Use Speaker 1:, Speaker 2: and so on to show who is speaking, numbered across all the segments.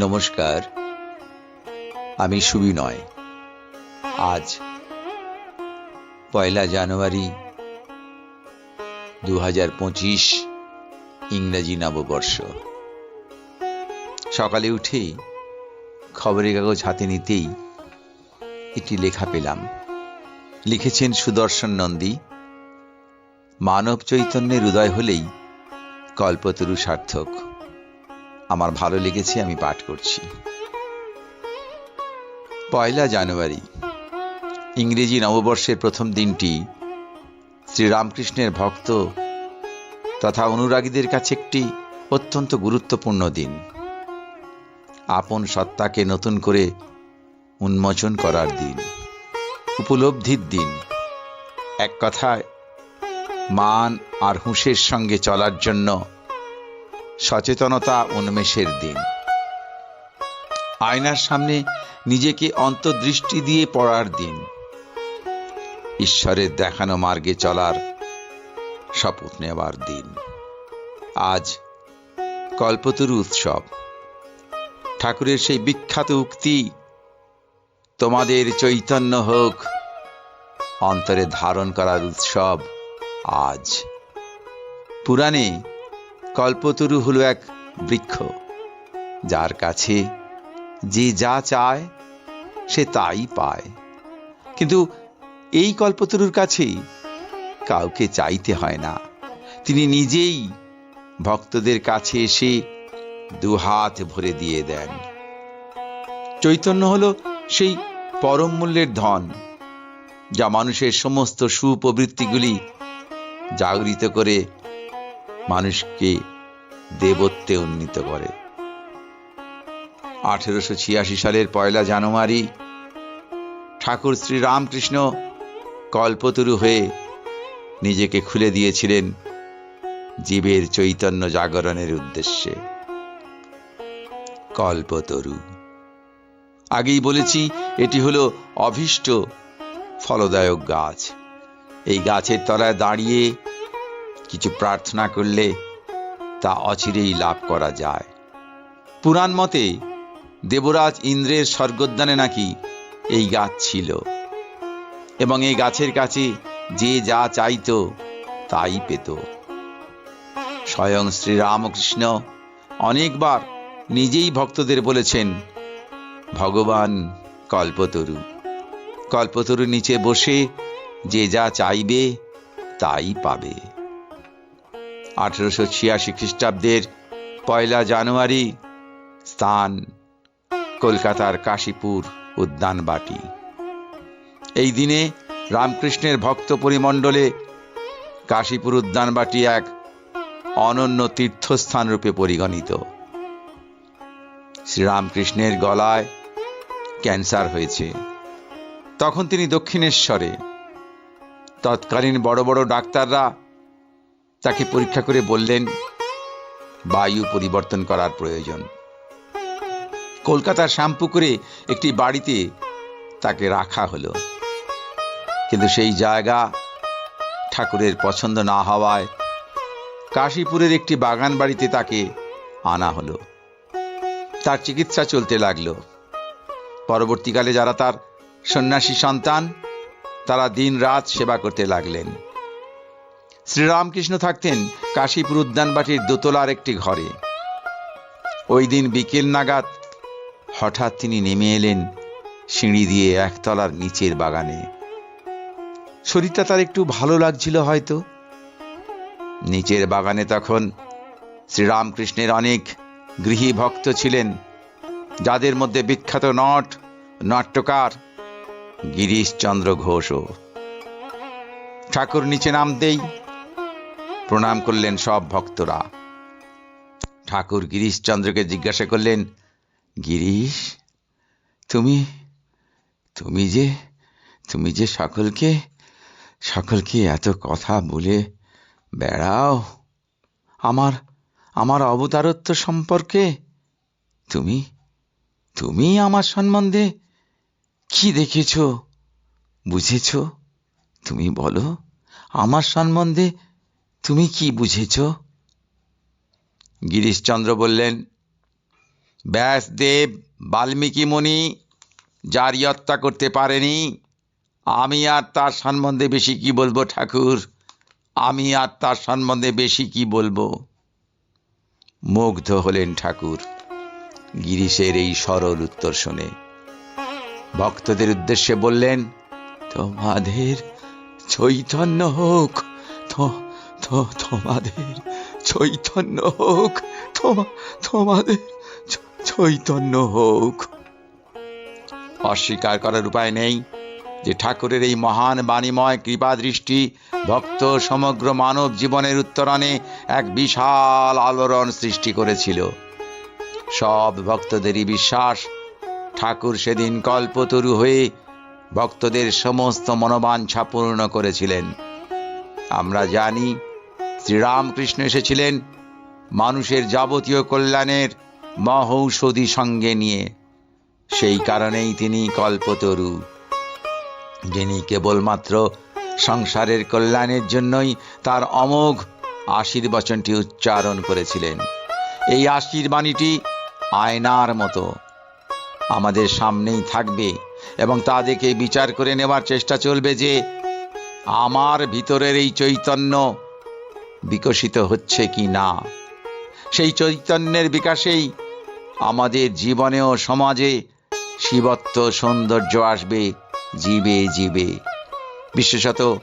Speaker 1: নমস্কার। আমি সুবিনয় আজ পয়লা জানুয়ারি দু হাজার পঁচিশ ইংরেজি নববর্ষ। সকালে উঠেই খবরের কাগজ হাতে নিতেই একটি লেখা পেলাম। লিখেছেন সুদর্শন নন্দী। মানব চৈতন্যের উদয় হলেই কল্পতরু সার্থক। আমার ভালো লেগেছে, আমি পাঠ করছি। পয়লা জানুয়ারি, ইংরেজি নববর্ষের প্রথম দিনটি শ্রীরামকৃষ্ণের ভক্ত তথা অনুরাগীদের কাছে একটি অত্যন্ত গুরুত্বপূর্ণ দিন। আপন সত্তাকে নতুন করে উন্মোচন করার দিন, উপলব্ধির দিন। এক কথায়, মান আর হুঁশের সঙ্গে চলার জন্য সচেতনতা উন্মেষের দিন। আয়নার সামনে নিজেকে অন্তর্দৃষ্টি দিয়ে পড়ার দিন। ঈশ্বরের দেখানো মার্গে চলার শপথ নেওয়ার দিন। আজ কল্পতরু উৎসব। ঠাকুরের সেই বিখ্যাত উক্তি, তোমাদের চৈতন্য হোক অন্তরে ধারণ করার উৎসব আজ। পুরাণে কল্পতরু হলো এক বৃক্ষ, যার কাছে যে যা চায়, সে তাই পায়। কিন্তু এই কল্পতরুর কাছেই কাউকে চাইতে হয় না। তিনি নিজেই ভক্তদের কাছে এসে দুহাত ভরে দিয়ে দেন। চৈতন্য হল সেই পরম মূল্যের ধন, যা মানুষের সমস্ত সুপ্রবৃত্তিগুলি জাগরিত করে মানুষকে দেবত্বে উন্নীত করে। আঠেরোশো ছিয়াশি সালের পয়লা জানুয়ারি ঠাকুর শ্রীরামকৃষ্ণ কল্পতরু হয়ে নিজেকে খুলে দিয়েছিলেন জীবের চৈতন্য জাগরণের উদ্দেশ্যে। কল্পতরু। আগেই বলেছি, এটি হলো অভীষ্ট ফলদায়ক গাছ। এই গাছের তলায় দাঁড়িয়ে কিছু প্রার্থনা করলে তা অচিরেই লাভ করা যায়। পুরাণ মতে দেবরাজ ইন্দ্রের স্বর্গোদ্যানে নাকি এই গাছ ছিল এবং এই গাছের কাছে যে যা চাইত তাই পেত। স্বয়ং শ্রীরামকৃষ্ণ অনেকবার নিজেই ভক্তদের বলেছেন, ভগবান কল্পতরু কল্পতরু নিচে বসে যে যা চাইবে তাই পাবে। আঠেরোশো ছিয়াশি খ্রিস্টাব্দের পয়লা জানুয়ারি, স্থান কলকাতার কাশীপুর উদ্যানবাটি এই দিনে রামকৃষ্ণের ভক্ত পরিমণ্ডলে কাশীপুর উদ্যানবাটি এক অনন্য তীর্থস্থান রূপে পরিগণিত। শ্রীরামকৃষ্ণের গলায় ক্যান্সার হয়েছে। তখন তিনি দক্ষিণেশ্বরে। তৎকালীন বড় বড় ডাক্তাররা তাকে পরীক্ষা করে বললেন, বায়ু পরিবর্তন করার প্রয়োজন। কলকাতার শ্যামপুকুরে একটি বাড়িতে তাকে রাখা হলো। কিন্তু সেই জায়গা ঠাকুরের পছন্দ না হওয়ায় কাশীপুরের একটি বাগান বাড়িতে তাকে আনা হলো। তার চিকিৎসা চলতে লাগল। পরবর্তীকালে যারা তার সন্ন্যাসী সন্তান, তারা দিন রাত সেবা করতে লাগলেন। শ্রীরামকৃষ্ণ থাকতেন কাশীপুর উদ্যানবাটির দোতলার একটি ঘরে। ওই দিন বিকেল নাগাদ হঠাৎ তিনি নেমে এলেন সিঁড়ি দিয়ে একতলার নিচের বাগানে। শরীরটা তার একটু ভালো লাগছিল হয়তো। নিচের বাগানে তখন শ্রীরামকৃষ্ণের অনেক গৃহী ভক্ত ছিলেন, যাদের মধ্যে বিখ্যাত নট, নাট্যকার গিরিশচন্দ্র ঘোষও। ঠাকুর নিচে নামতেই প্রণাম করলেন সব ভক্তরা। ঠাকুর গিরিশচন্দ্রকে জিজ্ঞাসা করলেন, গিরিশ, তুমি তুমি যে তুমি যে সকলকে সকলকে এত কথা বলে বেড়াও, আমার আমার অবতারত্ব সম্পর্কে, তুমি তুমি আমার সম্বন্ধে কি দেখেছ, বুঝেছ? তুমি বলো, আমার সম্বন্ধে তুমি কি বুঝেছ? গিরিশচন্দ্র বললেন ব্যাসদেব বাল্মীকি মুনি জারি হত্যা করতে পারেনি, আমি আর তার সম্বন্ধে বেশি কি বলব ঠাকুর? আমি আর তার সম্বন্ধে বেশি কি বলব? মুগ্ধ হলেন ঠাকুর। গিরিশের এই সরল উত্তর শুনে ভক্তদের উদ্দেশ্যে বললেন, তোমাদের চৈতন্য হোক, তো- তোমাদের চৈতন্য হোক, তোমা- তোমাদের চৈতন্য হোক। অস্বীকার করার উপায় নেই যে ঠাকুরের এই মহান বাণীময় কৃপা দৃষ্টি ভক্ত সমগ্র মানব জীবনের উত্তরণে এক বিশাল আলোড়ন সৃষ্টি করেছিল। সব ভক্তদেরই বিশ্বাস, ঠাকুর সেদিন কল্পতরু হয়ে ভক্তদের সমস্ত মনোবাঞ্ছা পূর্ণ করেছিলেন। আমরা জানি শ্রীরামকৃষ্ণ এসেছিলেন মানুষের যাবতীয় কল্যাণের মহৌষধি সঙ্গে নিয়ে। সেই কারণেই তিনি কল্পতরু, যিনি কেবলমাত্র সংসারের কল্যাণের জন্যই তার অমোঘ আশীর্বচনটি উচ্চারণ করেছিলেন। এই আশীর্বাণীটি আয়নার মতো আমাদের সামনেই থাকবে এবং তা দেখে বিচার করে নেওয়ার চেষ্টা চলবে যে আমার ভিতরের এই চৈতন্য বিকশিত হচ্ছে কি না? সেই চৈতন্যের বিকাশেই আমাদের জীবনে ও সমাজে শিবত্ব সৌন্দর্য আসবে জীবে জীবে। বিশেষত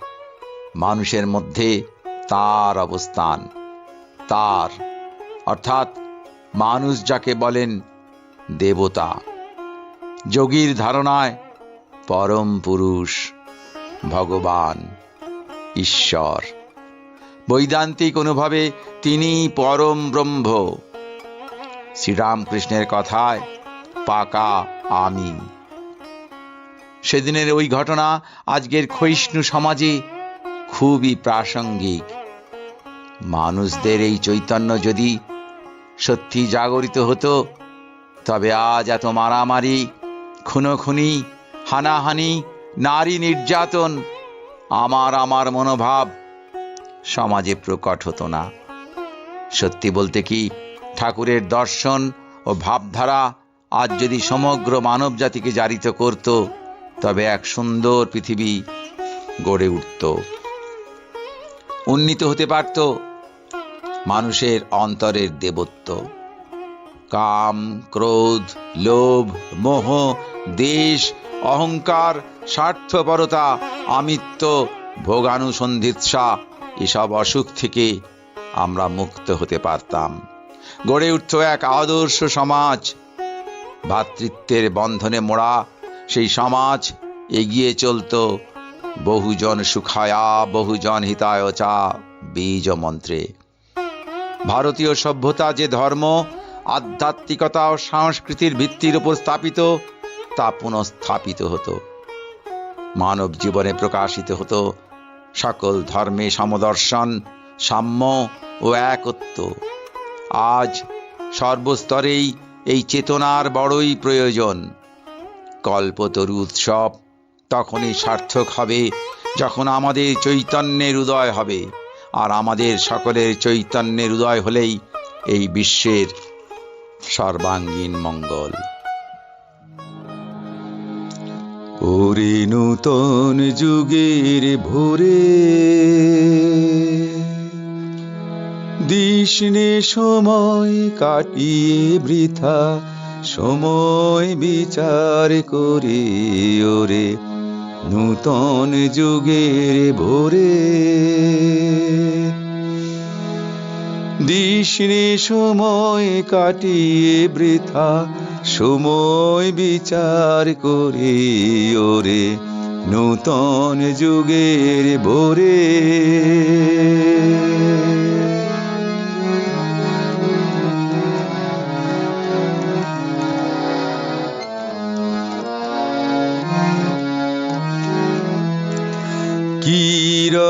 Speaker 1: মানুষের মধ্যে তার অবস্থান, তার, অর্থাৎ মানুষ যাকে বলেন দেবতা। যোগীর ধারণায় পরম পুরুষ ভগবান ঈশ্বর। বৈদান্তিক অনুভবে তিনি পরম ব্রহ্ম। শ্রীরামকৃষ্ণের কথায় পাকা আমি সেদিনের ওই ঘটনা আজকের ক্ষয়িষ্ণু সমাজে খুবই প্রাসঙ্গিক। মানুষদের এই চৈতন্য যদি সত্যি জাগরিত হতো, তবে আজ এত মারামারি, খুনোখুনি, হানাহানি, নারী নির্যাতন, আমার আমার মনোভাব সমাজে প্রকট হতো না। সত্যি বলতে কি, ঠাকুরের দর্শন ও ভাবধারা আজ যদি সমগ্র মানব জাতিকে জারিত করত, তবে এক সুন্দর পৃথিবী গড়ে উঠত। উন্নীত হতে পারত মানুষের অন্তরের দেবত্ব। কাম, ক্রোধ, লোভ, মোহ, দেশ, অহংকার, স্বার্থপরতা, আমিত্ব, ভোগানুসন্ধিৎসা এসব অসুখ থেকে আমরা মুক্ত হতে পারতাম। গড়ে উঠত এক আদর্শ সমাজ। ভ্রাতৃত্বের বন্ধনে মোড়া সেই সমাজ এগিয়ে চলত। বহুজন সুখায়া, বহুজন হিতায় চা বীজ মন্ত্রে। ভারতীয় সভ্যতা যে ধর্ম, আধ্যাত্মিকতা ও সংস্কৃতির ভিত্তির উপর স্থাপিত, তা পুনঃস্থাপিত হতো। মানব জীবনে প্রকাশিত হতো সকল ধর্মে সমদর্শন, সাম্য ও একত্ব। আজ সর্বস্তরেই এই চেতনার বড়ই প্রয়োজন। কল্পতরু উৎসব তখনই সার্থক হবে যখন আমাদের চৈতন্যের উদয় হবে, আর আমাদের সকলের চৈতন্যের উদয় হলেই এই বিশ্বের সর্বাঙ্গীন মঙ্গল।
Speaker 2: ওরে নূতন যুগের ভোরে দিশনে সময় কাটিয়ে বৃথা, সময় বিচার করে ওরে নূতন যুগের ভোরে। দিশনে সময় কাটিয়ে বৃথা সময় বিচার করে ওরে নূতন যুগের ভোরে।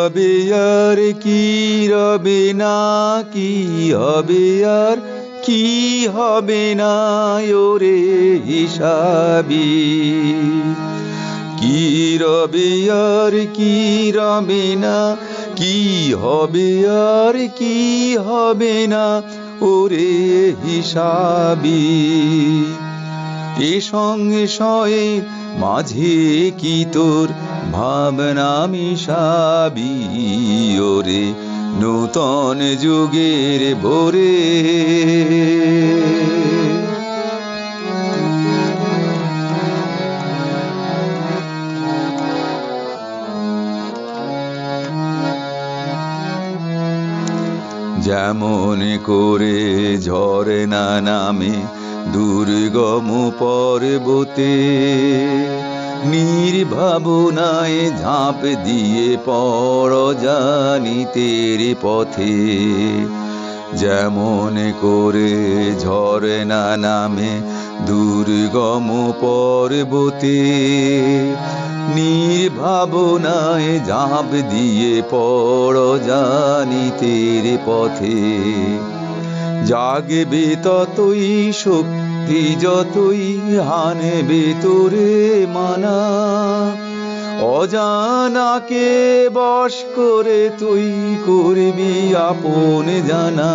Speaker 2: রবে আর কি রবে না, কি হবে আর কি হবে না, ওরে হিসাবি? কি রবে আর কি রবে না, কি হবে আর কি হবে না, ওরে হিসাবি? এ সঙ্গে শয়ে মাঝে কি তোর ভাবনা মিশাবি ওরে? নূতন যুগের ভোরে। যেমন করে ঝরে না নামে দুর্গম পর্বতে নির্ভাবনায় ঝাঁপ দিয়ে পর জানিতের পথে যেমন করে ঝরে না নামে দুর্গম পর্বতে নির্ভাবনায় ঝাঁপ দিয়ে পড় জানিতের পথে জাগবে ততই শক্তি যতই হানবে তোরে মানা। অজানাকে বশ করে তুই করবি আপন জানা।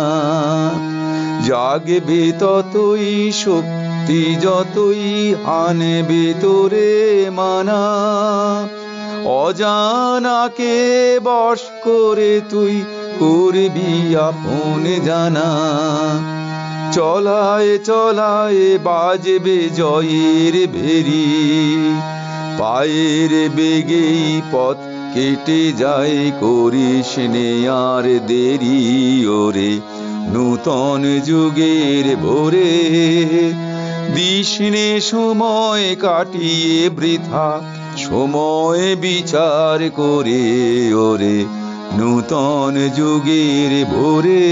Speaker 2: জাগবে ততই শক্তি যতই আনবে তোরে মানা। অজানাকে বশ করে তুই করবি আপন জানা। চলায় চলায় বাজবে জয়ের ভেরি। পায়ের বেগেই পথ কেটে যায়, করিস নে আর দেরি। ওরে নূতন যুগের ভোরে দিসনে সময় কাটিয়ে বৃথা, সময় বিচার করে। ওরে নূতন যুগের ভোরে